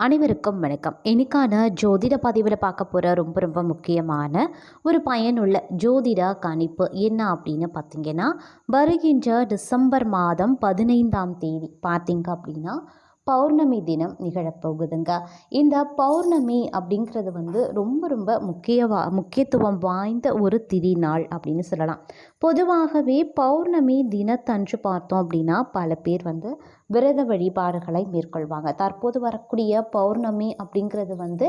அனைவருக்கும் வணக்கம். இன்னைக்கான ஜோதிட பதிவில் பார்க்க போகிற ரொம்ப ரொம்ப முக்கியமான ஒரு பயனுள்ள ஜோதிட கணிப்பு என்ன அப்படின்னு பார்த்தீங்கன்னா வருகின்ற டிசம்பர் மாதம் பதினைந்தாம் தேதி. பார்த்தீங்க அப்படின்னா பௌர்ணமி தினம் நிகழப்போகுதுங்க. இந்த பௌர்ணமி அப்படிங்கிறது வந்து ரொம்ப ரொம்ப முக்கியவா முக்கியத்துவம் வாய்ந்த ஒரு திதி நாள் அப்படின்னு சொல்லலாம். பொதுவாகவே பௌர்ணமி தினத்தன்று பார்த்தோம் அப்படின்னா பல பேர் வந்து விரத வழிபாடுகளை மேற்கொள்வாங்க. தற்போது வரக்கூடிய பௌர்ணமி அப்படிங்கிறது வந்து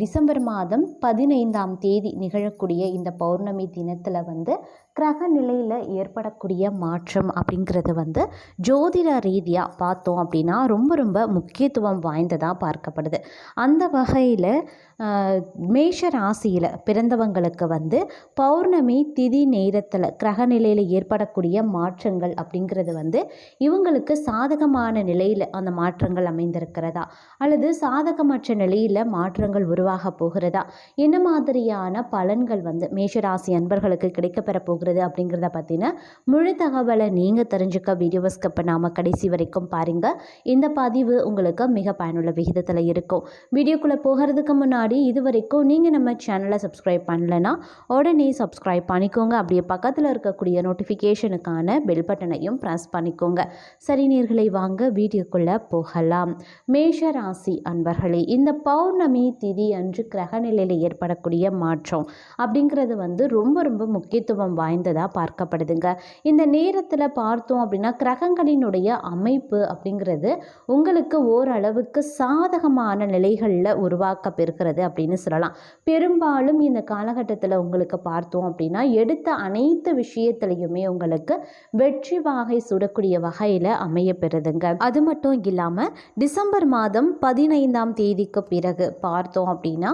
டிசம்பர் மாதம் பதினைந்தாம் தேதி நிகழக்கூடிய இந்த பௌர்ணமி தினத்தில் வந்து கிரக நிலையில் ஏற்படக்கூடிய மாற்றம் அப்படிங்கிறது வந்து ஜோதிட ரீதியாக பார்த்தோம் அப்படின்னா ரொம்ப ரொம்ப முக்கியத்துவம் வாய்ந்ததாக பார்க்கப்படுது. அந்த வகையில் மேஷ ராசியில் பிறந்தவங்களுக்கு வந்து பௌர்ணமி திதி நேரத்தில் கிரக நிலையில் ஏற்படக்கூடிய மாற்றங்கள் அப்படிங்கிறது வந்து இவங்களுக்கு சாதகமான நிலையில் அந்த மாற்றங்கள் அமைந்திருக்கிறதா? அல்லது சாதகமற்ற நிலையில் மாற்றங்கள் உருவாக போகிறதா? என்ன மாதிரியான பலன்கள் வந்து மேஷராசி அன்பர்களுக்கு கிடைக்கப்பெற போகிறது? அப்படிங்கிறத பற்றின முழு தகவலை நீங்கள் தெரிஞ்சுக்க வீடியோவை ஸ்கிப் பண்ணாமல் கடைசி வரைக்கும் பாருங்கள் இந்த பதிவு உங்களுக்கு மிக பயனுள்ள விகிதத்தில் இருக்கும். வீடியோக்குள்ளே போகிறதுக்கு முன்னாடி இது வரைக்கும் நீங்கள் நம்ம சேனலை சப்ஸ்கிரைப் பண்ணலைன்னா உடனே சப்ஸ்கிரைப் பண்ணிக்கோங்க. அப்படியே பக்கத்தில் இருக்கக்கூடிய நோட்டிஃபிகேஷனுக்கான பெல் பட்டனையும் ப்ரெஸ் பண்ணிக்கோங்க. சரி நேர்களை வாங்க வீடியோக்குள்ளே போகலாம். மேஷ ராசி அன்பர்களே இந்த பௌர்ணமி திதி அன்று கிரகநிலையில் ஏற்படக்கூடிய மாற்றம் அப்படிங்கிறது வந்து ரொம்ப ரொம்ப முக்கியத்துவம் வாய்ந்ததாக பார்க்கப்படுதுங்க. இந்த நேரத்தில் பார்த்தோம் அப்படின்னா கிரகங்களினுடைய அமைப்பு அப்படிங்கிறது உங்களுக்கு ஓரளவுக்கு சாதகமான நிலைகளில் உருவாக்கப்பெறுகிறது அப்படின்னு சொல்லலாம். பெரும்பாலும் இந்த காலகட்டத்தில் உங்களுக்கு பார்த்தோம் அப்படின்னா எடுத்த அனைத்து விஷயத்துலையுமே உங்களுக்கு வெற்றி வாகை சுடக்கூடிய வகையில் அமைய பெறுதுங்க அது மட்டும் இல்லாமல் டிசம்பர் மாதம் பதினைந்தாம் தேதிக்கு பிறகு பார்த்தோம் அப்படின்னா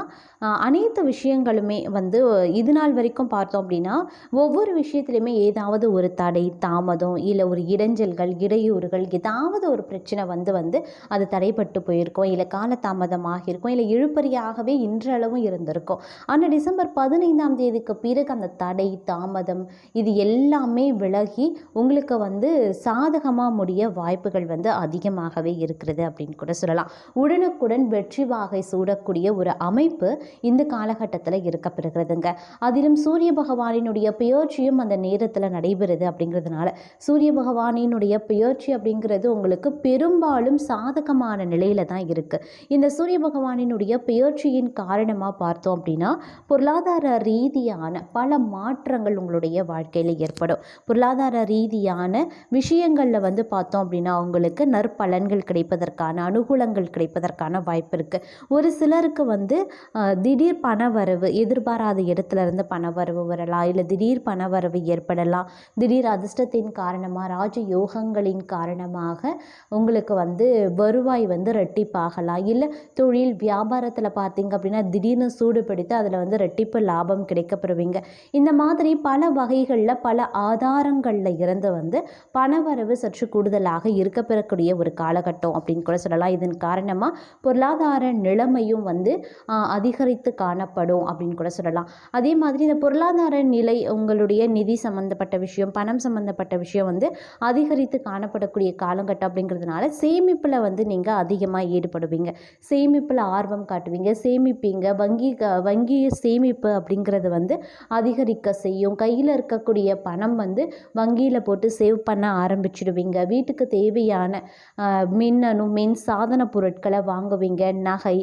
அனைத்து விஷயங்களுமே வந்து இது நாள் வரைக்கும் பார்த்தோம் அப்படின்னா ஒவ்வொரு விஷயத்துலையுமே ஏதாவது ஒரு தடை தாமதம் இல்லை ஒரு இடைஞ்சல்கள் இடையூறுகள் ஏதாவது ஒரு பிரச்சனை வந்து வந்து அது தடைப்பட்டு போயிருக்கும். இல்லை காலதாமதமாக இருக்கும் இல்லை இழுப்பறியாகவே இன்றளவும் இருந்திருக்கும். ஆனால் டிசம்பர் பதினைந்தாம் தேதிக்கு பிறகு அந்த தடை தாமதம் இது எல்லாமே விலகி உங்களுக்கு வந்து சாதகமாக முடிய வாய்ப்புகள் வந்து அதிகமாகவே இருக்கிறது அப்படின்னு கூட சொல்லலாம். உடனுக்குடன் வெற்றி வாகை சூடக்கூடிய ஒரு அமைப்பு இந்த காலகட்டத்தில் இருக்கப்பெறுகிறதுங்க. அதிலும் சூரிய பகவானினுடைய பெயர்ச்சியும் அந்த நேரத்தில் நடைபெறுது அப்படிங்கிறதுனால சூரிய பகவானினுடைய பெயர்ச்சி அப்படிங்கிறது உங்களுக்கு பெரும்பாலும் சாதகமான நிலையில தான் இருக்குது இந்த சூரிய பகவானினுடைய பெயர்ச்சியின் காரணமாக பார்த்தோம் அப்படின்னா பொருளாதார ரீதியான பல மாற்றங்கள் உங்களுடைய வாழ்க்கையில் ஏற்படும். பொருளாதார ரீதியான விஷயங்களில் வந்து பார்த்தோம் அப்படின்னா உங்களுக்கு நற்பலன்கள் கிடைப்பதற்கான அனுகூலங்கள் கிடைப்பதற்கான வாய்ப்பு இருக்குது ஒரு சிலருக்கு வந்து திடீர் பண வரவு எதிர்பாராத இடத்துல இருந்து பணவரவு வரலாம் இல்லை திடீர் பணவரவு ஏற்படலாம். திடீர் அதிர்ஷ்டத்தின் காரணமாக ராஜ யோகங்களின் காரணமாக உங்களுக்கு வந்து வருவாய் வந்து ரெட்டிப்பாகலாம் இல்லை தொழில் வியாபாரத்தில் பார்த்தீங்க அப்படின்னா திடீர்னு சூடு பிடித்து அதில் வந்து ரெட்டிப்பு லாபம் கிடைக்கப்பெறுவீங்க இந்த மாதிரி பல வகைகளில் பல ஆதாரங்களில் இருந்து வந்து பணவரவு சற்று கூடுதலாக இருக்கப்பெறக்கூடிய ஒரு காலகட்டம் அப்படின்னு கூட சொல்லலாம். இதன் காரணமாக பொருளாதார நிலைமையும் வந்து அதிகரித்து காணப்படும் அப்படின்னு கூட சொல்லலாம். அதே மாதிரி இந்த பொருளாதார நிலை உங்களுடைய நிதி சம்மந்தப்பட்ட விஷயம் பணம் சம்மந்தப்பட்ட விஷயம் வந்து அதிகரித்து காணப்படக்கூடிய காலகட்டம் அப்படிங்கிறதுனால சேமிப்பில் வந்து நீங்கள் அதிகமாக ஈடுபடுவீங்க. சேமிப்பில் ஆர்வம் காட்டுவீங்க. சேமிப்பீங்க. வங்கி வங்கி சேமிப்பு அப்படிங்கிறது வந்து அதிகரிக்க செய்யும். கையில் இருக்கக்கூடிய பணம் வந்து வங்கியில் போட்டு சேவ் பண்ண ஆரம்பிச்சிடுவீங்க. வீட்டுக்கு தேவையான மின்னணு மின் சாதன பொருட்களை வாங்குவீங்க. நகை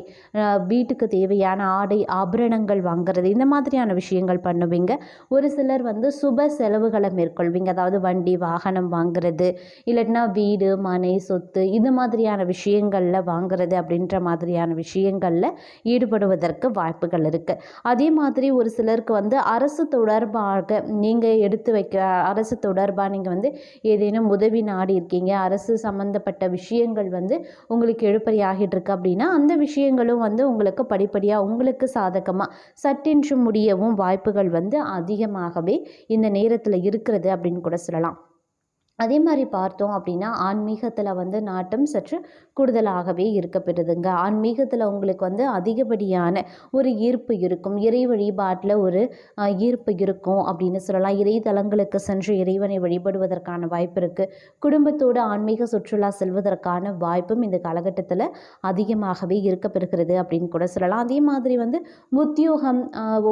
வீட்டுக்கு தேவையான ஆடை ஆபரணங்கள் வாங்குறது இந்த மாதிரியான விஷயங்கள் பண்ணுவீங்க. ஒரு சிலர் வந்து வந்து சுப செலவுகளை மேற்கொள்வீங்க. அதாவது வண்டி வாகனம் வாங்குறது இல்லைன்னா வீடு மனை சொத்து இது மாதிரியான விஷயங்களில் வாங்குறது அப்படின்ற மாதிரியான விஷயங்களில் ஈடுபடுவதற்கு வாய்ப்புகள் இருக்குது அதே மாதிரி ஒரு சிலருக்கு வந்து அரசு தொடர்பாக நீங்கள் எடுத்து வைக்க அரசு தொடர்பாக நீங்கள் வந்து ஏதேனும் உதவி நாடி இருக்கீங்க அரசு சம்மந்தப்பட்ட விஷயங்கள் வந்து உங்களுக்கு எழுப்பறியாகிட்டு இருக்கு அப்படின்னா அந்த விஷயங்களும் வந்து உங்களுக்கு படிப்படியாக உங்களுக்கு சாதகமாக சட்டென்று முடியவும் வாய்ப்புகள் வந்து அதிகமாகவே இந்த நேரத்தில் இருக்கிறது அப்படின்னு கூட சொல்லலாம். அதே மாதிரி பார்த்தோம் அப்படின்னா ஆன்மீகத்தில் வந்து நாட்டம் சற்று கூடுதலாகவே இருக்கப்பெறுதுங்க. ஆன்மீகத்தில் உங்களுக்கு வந்து அதிகப்படியான ஒரு ஈர்ப்பு இருக்கும். இறை வழிபாட்டில் ஒரு ஈர்ப்பு இருக்கும் அப்படின்னு சொல்லலாம். இறை தலங்களுக்கு சென்று இறைவனை வழிபடுவதற்கான வாய்ப்பு இருக்குது குடும்பத்தோடு ஆன்மீக சுற்றுலா செல்வதற்கான வாய்ப்பும் இந்த காலகட்டத்தில் அதிகமாகவே இருக்கப்பெறுகிறது அப்படின்னு கூட சொல்லலாம். அதே மாதிரி வந்து உத்தியோகம்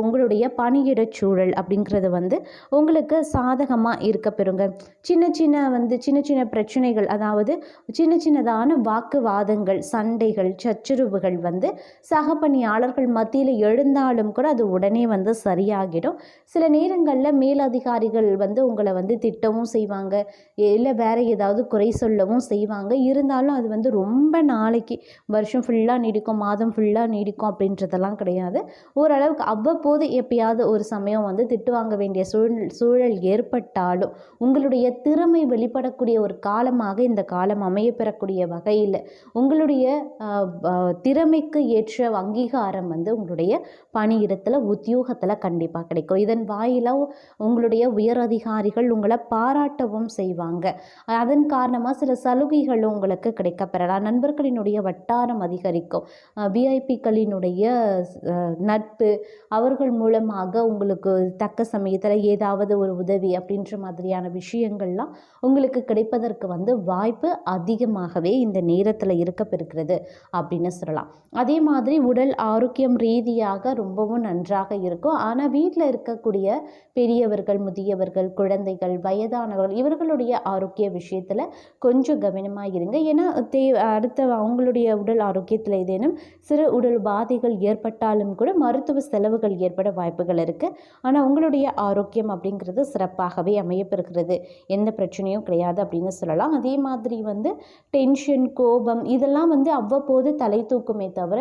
உங்களுடைய பணியிடச் சூழல் அப்படிங்கிறது வந்து உங்களுக்கு சாதகமாக இருக்கப்பெறுங்க. சின்ன சின்ன வந்து சின்ன சின்ன பிரச்சனைகள் அதாவது சின்ன சின்னதான வாக்குவாதங்கள் சண்டைகள் சச்சரவுகள் வந்து சக பணியாளர்கள் மத்தியில் எழுந்தாலும் கூட அது உடனே வந்து சரியாகிடும். சில நேரங்களில் மேலதிகாரிகள் வந்து உங்களை வந்து திட்டவும் செய்வாங்க. இல்லை வேறு ஏதாவது குறை சொல்லவும் செய்வாங்க. இருந்தாலும் அது வந்து ரொம்ப நாளைக்கு வருஷம் ஃபுல்லாக நீடிக்கும் மாதம் ஃபுல்லாக நீடிக்கும் அப்படின்றதெல்லாம் கிடையாது. ஓரளவுக்கு அவ்வப்போது எப்பயாவது ஒரு சமயம் வந்து திட்டு வாங்க வேண்டிய சூழல் சூழல் ஏற்பட்டாலும் உங்களுடைய திறமை வெளிப்படக்கூடிய ஒரு காலமாக இந்த காலம் அமைய பெறக்கூடிய வகையில் உங்களுடைய திறமைக்கு ஏற்ற அங்கீகாரம் வந்து உங்களுடைய பணியிடத்தில் உத்தியோகத்தில் கண்டிப்பாக கிடைக்கும். இதன் வாயிலாக உங்களுடைய உயர் அதிகாரிகள் உங்களை பாராட்டவும் செய்வாங்க. அதன் காரணமாக சில சலுகைகளும் உங்களுக்கு கிடைக்கப்பெறலாம். நண்பர்களினுடைய வட்டாரம் அதிகரிக்கும். விஐபிக்களினுடைய நட்பு அவர்கள் மூலமாக உங்களுக்கு தக்க சமயத்தில் ஏதாவது ஒரு உதவி அப்படின்ற மாதிரியான விஷயங்கள்லாம் உங்களுக்கு கிடைப்பதற்கு வந்து வாய்ப்பு அதிகமாகவே இந்த நேரத்தில் இருக்கப்பெறுகிறது அப்படின்னு சொல்லலாம். அதே மாதிரி உடல் ஆரோக்கியம் ரீதியாக ரொம்பவும் நன்றாக இருக்கும். ஆனால் வீட்டில் இருக்கக்கூடிய பெரியவர்கள் முதியவர்கள் குழந்தைகள் வயதானவர்கள் இவர்களுடைய ஆரோக்கிய விஷயத்தில் கொஞ்சம் கவனமாக இருங்க. ஏன்னா தே அடுத்த அவங்களுடைய உடல் ஆரோக்கியத்தில் ஏதேனும் சிறு உடல் பாதைகள் ஏற்பட்டாலும் கூட மருத்துவ செலவுகள் ஏற்பட வாய்ப்புகள் இருக்குது ஆனால் உங்களுடைய ஆரோக்கியம் அப்படிங்கிறது சிறப்பாகவே அமையப்பெறுகிறது எந்த பிரச்சனை பிரச்சனையும் கிடையாது அப்படின்னு சொல்லலாம். அதே மாதிரி வந்து டென்ஷன் கோபம் இதெல்லாம் வந்து அவ்வப்போது தலை தூக்குமே தவிர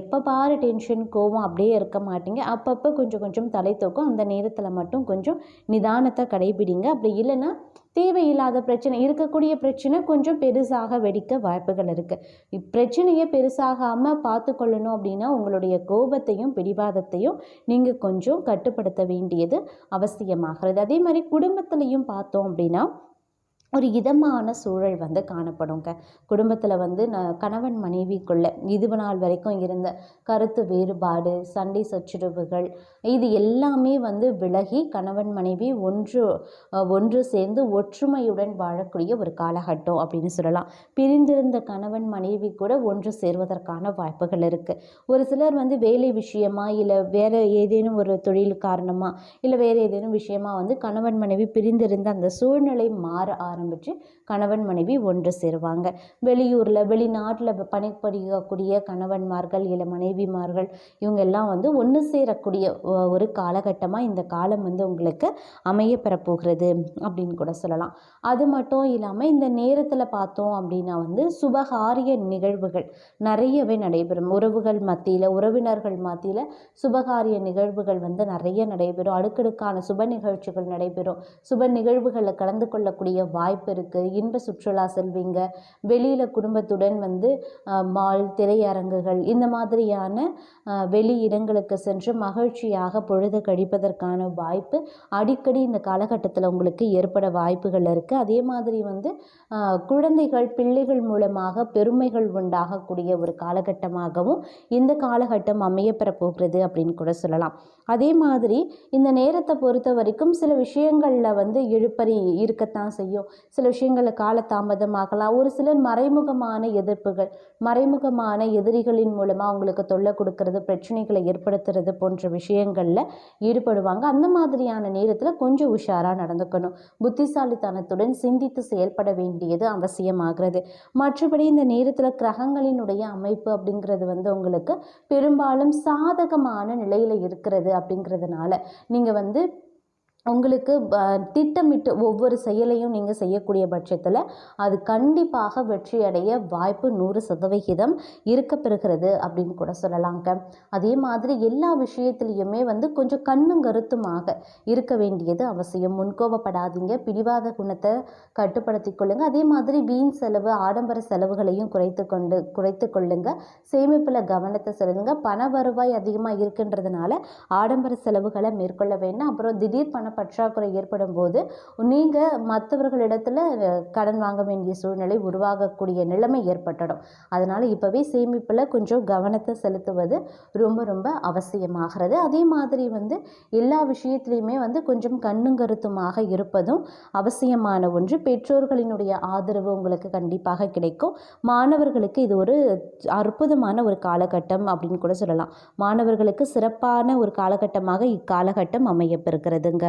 எப்போ பாரு டென்ஷன் கோபம் அப்படியே இருக்க மாட்டீங்க. அப்பப்போ கொஞ்சம் கொஞ்சம் தலை தூக்கும் அந்த நேரத்தில் மட்டும் கொஞ்சம் நிதானத்தை கடைபிடிங்க. அப்படி இல்லைன்னா தேவையில்லாத பிரச்சனை இருக்கக்கூடிய பிரச்சனை கொஞ்சம் பெருசாக வெடிக்க வாய்ப்புகள் இருக்குது இப்பிரச்சனையை பெருசாகாமல் பார்த்து கொள்ளணும் அப்படின்னா உங்களுடைய கோபத்தையும் பிடிவாதத்தையும் நீங்கள் கொஞ்சம் கட்டுப்படுத்த வேண்டியது அவசியமாகிறது. அதே மாதிரி குடும்பத்துலேயும் பார்த்தோம் அப்படின்னா ஒரு இதமான சூழல் வந்து காணப்படுங்க. குடும்பத்தில் வந்து ந கணவன் மனைவிக்குள்ளே இது நாள் வரைக்கும் இருந்த கருத்து வேறுபாடு சண்டை சச்சரவுகள் இது எல்லாமே வந்து விலகி கணவன் மனைவி ஒன்று ஒன்று சேர்ந்து ஒற்றுமையுடன் வாழக்கூடிய ஒரு காலகட்டம் அப்படின்னு சொல்லலாம். பிரிந்திருந்த கணவன் மனைவி கூட ஒன்று சேர்வதற்கான வாய்ப்புகள் இருக்குது ஒரு சிலர் வந்து வேலை விஷயமா இல்லை வேறு ஏதேனும் ஒரு தொழில் காரணமாக இல்லை வேறு ஏதேனும் விஷயமா வந்து கணவன் மனைவி பிரிந்திருந்த அந்த சூழ்நிலை மாற ஆரம்பித்து கணவன் மனைவி ஒன்று சேருவாங்க. வெளியூரில் வெளிநாட்டில் பணிபுரியக்கூடிய கணவன்மார்கள் இல்லை மனைவிமார்கள் இவங்க எல்லாம் வந்து ஒன்று சேரக்கூடிய ஒரு காலகட்டமாக இந்த காலம் வந்து உங்களுக்கு அமைய பெறப்போகிறது அப்படின்னு கூட சொல்லலாம். அது மட்டும் இல்லாமல் இந்த நேரத்தில் பார்த்தோம் அப்படின்னா வந்து சுபகாரிய நிகழ்வுகள் நிறையவே நடைபெறும். உறவுகள் மத்தியில் உறவினர்கள் மத்தியில் சுபகாரிய நிகழ்வுகள் வந்து நிறைய நடைபெறும். அடுக்கடுக்கான சுப நிகழ்ச்சிகள் நடைபெறும். சுப நிகழ்வுகளில் கலந்து கொள்ளக்கூடிய வாய்ப்பு வாய்ப்பு இருக்குது இன்ப சுற்றுலா செல்வீங்க. வெளியில் குடும்பத்துடன் வந்து மால் திரையரங்குகள் இந்த மாதிரியான வெளி இடங்களுக்கு சென்று மகிழ்ச்சியாக பொழுது கழிப்பதற்கான வாய்ப்பு அடிக்கடி இந்த காலகட்டத்தில் உங்களுக்கு ஏற்பட வாய்ப்புகள் இருக்குது அதே மாதிரி வந்து குழந்தைகள் பிள்ளைகள் மூலமாக பெருமைகள் உண்டாகக்கூடிய ஒரு காலகட்டமாகவும் இந்த காலகட்டம் அமையப்பெற போகிறது அப்படின்னு கூட சொல்லலாம். அதே மாதிரி இந்த நேரத்தை பொறுத்த வரைக்கும் சில விஷயங்களில் வந்து இழுப்பறி இருக்கத்தான் செய்யும். சில விஷயங்களில் காலதாமதமாகலாம். ஒரு சிலர் மறைமுகமான எதிர்ப்புகள் மறைமுகமான எதிரிகளின் மூலமாக அவங்களுக்கு தொல்லை கொடுக்கறது பிரச்சனைகளை ஏற்படுத்துறது போன்ற விஷயங்களில் ஈடுபடுவாங்க. அந்த மாதிரியான நேரத்தில் கொஞ்சம் உஷாராக நடந்துக்கணும். புத்திசாலித்தனத்துடன் சிந்தித்து செயல்பட வேண்டியது அவசியமாகிறது. மற்றபடி இந்த நேரத்தில் கிரகங்களினுடைய அமைப்பு அப்படிங்கிறது வந்து உங்களுக்கு பெரும்பாலும் சாதகமான நிலையில் இருக்கிறது அப்படிங்கிறதுனால நீங்கள் வந்து உங்களுக்கு திட்டமிட்டு ஒவ்வொரு செயலையும் நீங்கள் செய்யக்கூடிய பட்சத்தில் அது கண்டிப்பாக வெற்றியடைய வாய்ப்பு நூறு சதவிகிதம் இருக்க பெறுகிறது அப்படின்னு கூட சொல்லலாங்க. அதே மாதிரி எல்லா விஷயத்துலேயுமே வந்து கொஞ்சம் கண்ணும் கருத்துமாக இருக்க வேண்டியது அவசியம். முன்கோபப்படாதீங்க. பிடிவாத குணத்தை கட்டுப்படுத்தி கொள்ளுங்கள் அதே மாதிரி வீண் செலவு ஆடம்பர செலவுகளையும் குறைத்து கொண்டு குறைத்து கொள்ளுங்கள் சேமிப்பில் கவனத்தை செலுத்துங்க. பண வருவாய் அதிகமாக இருக்கின்றதுனால ஆடம்பர செலவுகளை மேற்கொள்ள வேண்டாம். அப்புறம் திடீர் பண பற்றாக்குறை ஏற்படும் போது நீங்கள் மற்றவர்களிடத்தில் கடன் வாங்க வேண்டிய சூழ்நிலை உருவாகக்கூடிய நிலைமை ஏற்பட்டுடும். அதனால் இப்போவே சேமிப்பில் கொஞ்சம் கவனத்தை செலுத்துவது ரொம்ப ரொம்ப அவசியமாகிறது. அதே மாதிரி வந்து எல்லா விஷயத்துலையுமே வந்து கொஞ்சம் கண்ணும் கருத்துமாக இருப்பதும் அவசியமான ஒன்று. பெற்றோர்களினுடைய ஆதரவு உங்களுக்கு கண்டிப்பாக கிடைக்கும். மாணவர்களுக்கு இது ஒரு அற்புதமான ஒரு காலகட்டம் அப்படின்னு கூட சொல்லலாம். மாணவர்களுக்கு சிறப்பான ஒரு காலகட்டமாக இக்காலகட்டம் அமையப்பெறுகிறதுங்க